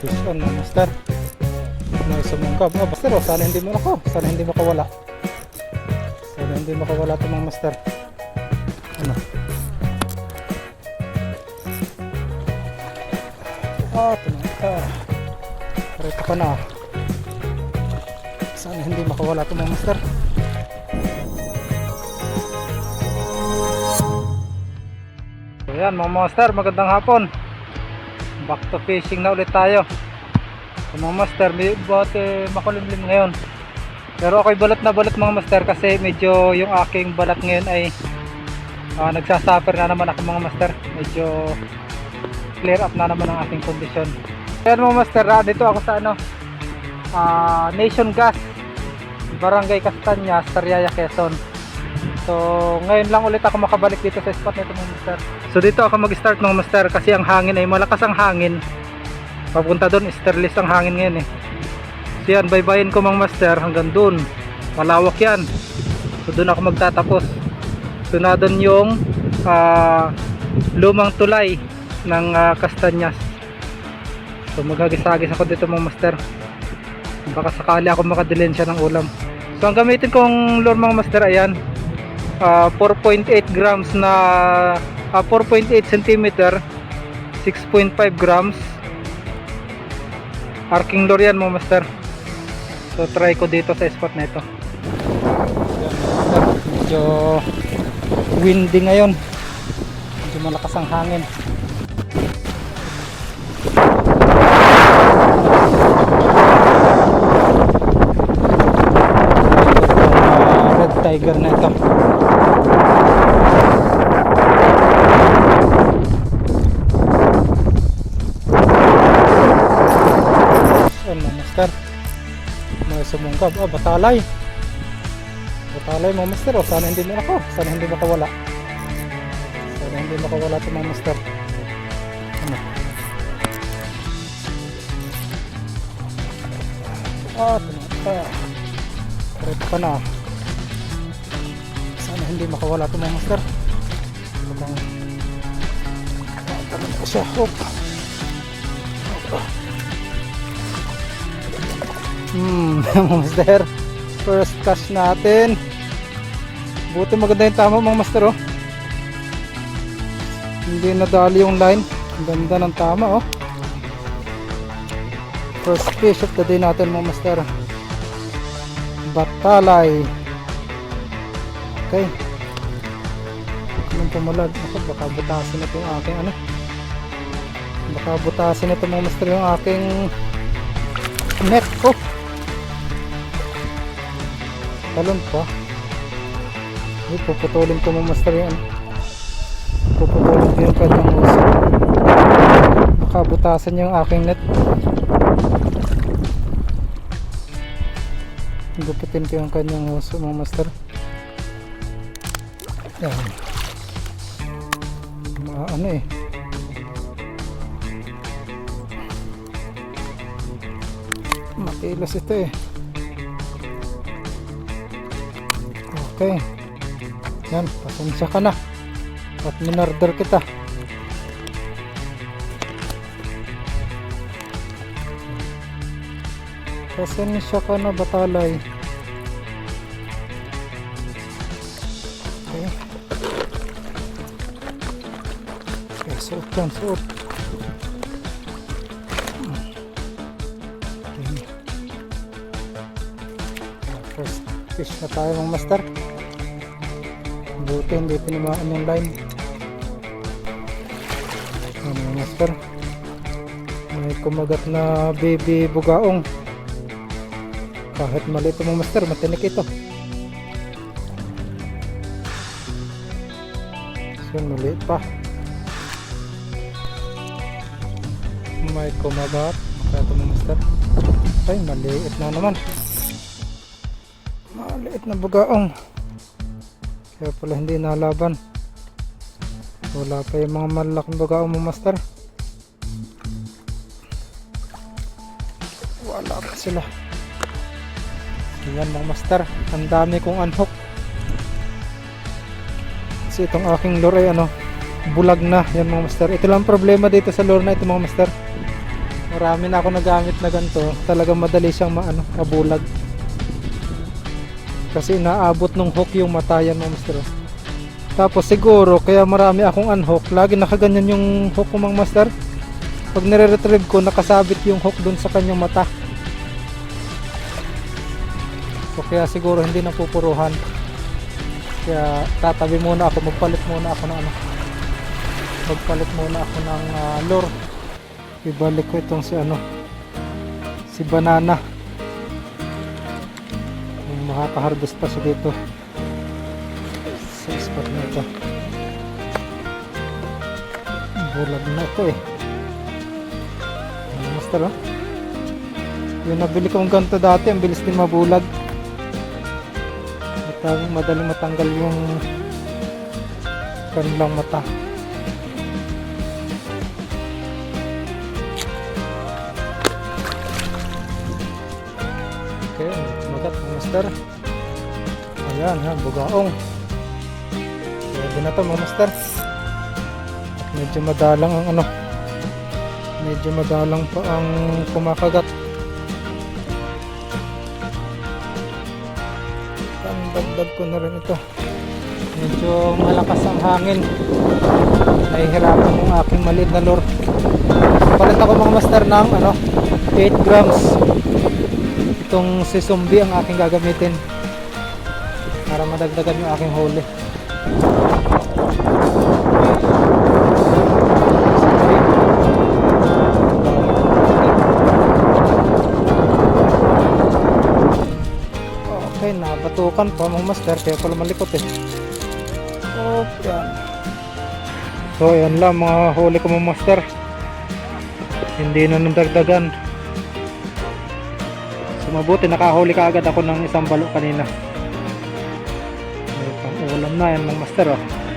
Fish on mga master. May sumungkab. Oh, master, oh, sana hindi mo ako. Sana hindi makawala. Sana hindi makawala ito mga master. Ano? Ah, tumangka. Parito ka na. Sana hindi makawala ito mga master. So yan mga master, magandang hapon. Back to fishing na ulit tayo. So, mga master, may buhat eh, makulimlim ngayon. Pero ako'y balat na balat mga master kasi medyo yung aking balat ngayon ay ah, nagsasuffer na naman ako mga master. Medyo clear up na naman ang aking kondisyon. Ayan mga master, ah, dito ako sa ano, ah, Nation Gas, Barangay Castanya, Sariaya, Quezon. So, ngayon lang ulit ako makabalik dito sa spot nito mga master. So, dito ako mag-start mga master kasi ang hangin ay malakas ang hangin. Papunta doon, sterlis ang hangin ngayon eh. So, yan, baybayin ko mga master hanggang doon. Malawak yan. So, doon ako magtatapos. So, na doon yung ah, lumang tulay ng ah, Castanyas. So, maghagisagis ako dito mga master. Baka sakali ako makadilensya ng ulam. So, ang gamitin kong lure mga master, ayan. Ah, 4.8 grams na ah, 4.8 cm 6.5 grams. Arking lure yan mga master so try ko dito sa spot na ito. Medyo windy ngayon. Medyo malakas ang hangin. Ah, tiger na ito Ayan mga master. Mga sumungkab. Oh, batalay. Batalay mga master. Oh, sana hindi mo ako. Sana hindi makawala. Sana hindi makawala ito mga master. Ano? Ah, tumata. Ready ka na. Sana hindi makawala ito mga master. Mukhang Tatalon ko siya. Oh. Hmm, mga master. First cash natin. Buti maganda yung tama mga master oh. Hindi nadali yung line. Ganda ng tama oh. First fish of the day natin mga master. Batalay. Okay. Anong pumalad? Ako, baka butasin ito yung aking ano. Baka butasin ito mga master yung aking net ko. Talon pa. Ay, puputulin ko mga master yan. Puputulin ko yung kanyang uso. Nakabutasan yung aking net. Gupitin ko yung kanyang uso mga master. Yan. Mga ano eh. Makilos ito eh. Okay. Yan, pasensya ka na. At minarder kita. Pasensya ka na batalay. Okay. Okay, suot yan, suot. Okay. First fish na tayo mga master. Buti hindi tinamaan yung line. Ano mga master? May kumagat na baby bugaong. Kahit maliit ito mga master, matinik ito. So, maliit pa. May kumagat. Maka ito mga master. Ay, maliit na naman. Maliit na bugaong. Kaya pala hindi nalaban. Wala pa yung mga malaking bugaong mga master. Wala pa sila. Yan mga master. Ang dami kong unhook. Kasi itong aking lure ay ano, bulag na. Yan mga master. Ito lang problema dito sa lure na ito mga master. Marami na ako nagamit na ganito. Talagang madali siyang maano, mabulag. Kasi naabot ng hook yung matayan mo, master. Tapos siguro, kaya marami akong unhook. Lagi nakaganyan yung hook ko, mga master. Pag nire-retrieve ko, nakasabit yung hook dun sa kanyang mata. So kaya siguro hindi na pupuruhan. Kaya tatabi muna ako, magpalit muna ako ng ano. Magpalit muna ako ng ah, lure. Ibalik ko itong si ano. Si banana. Makaka-harvest pa siya dito. Sa spot na ito. Bulag na ito eh. Master oh? Yung nabili kong ganito dati, ang bilis din mabulag. Madaling, madaling matanggal yung kanilang mata. Master. Ayan, ha, bugaong. Pwede na to mga master. At medyo madalang ang ano. Medyo madalang pa ang kumakagat. Pandagdag ko na rin ito. Medyo malakas ang hangin. Nahihirapan yung aking maliit na lure. Palit ako mga master ng ano, 8 grams. Itong si zombie ang aking gagamitin. Para madagdagan yung aking huli. Okay, nabatukan pa mga master kaya pala malikot eh. Oh, yan. So, yan lang mga huli ko mga master. Hindi na nandagdagan. So, mabuti nakahuli ka agad ako ng isang balo kanina. May pang ulam na yan mga master oh.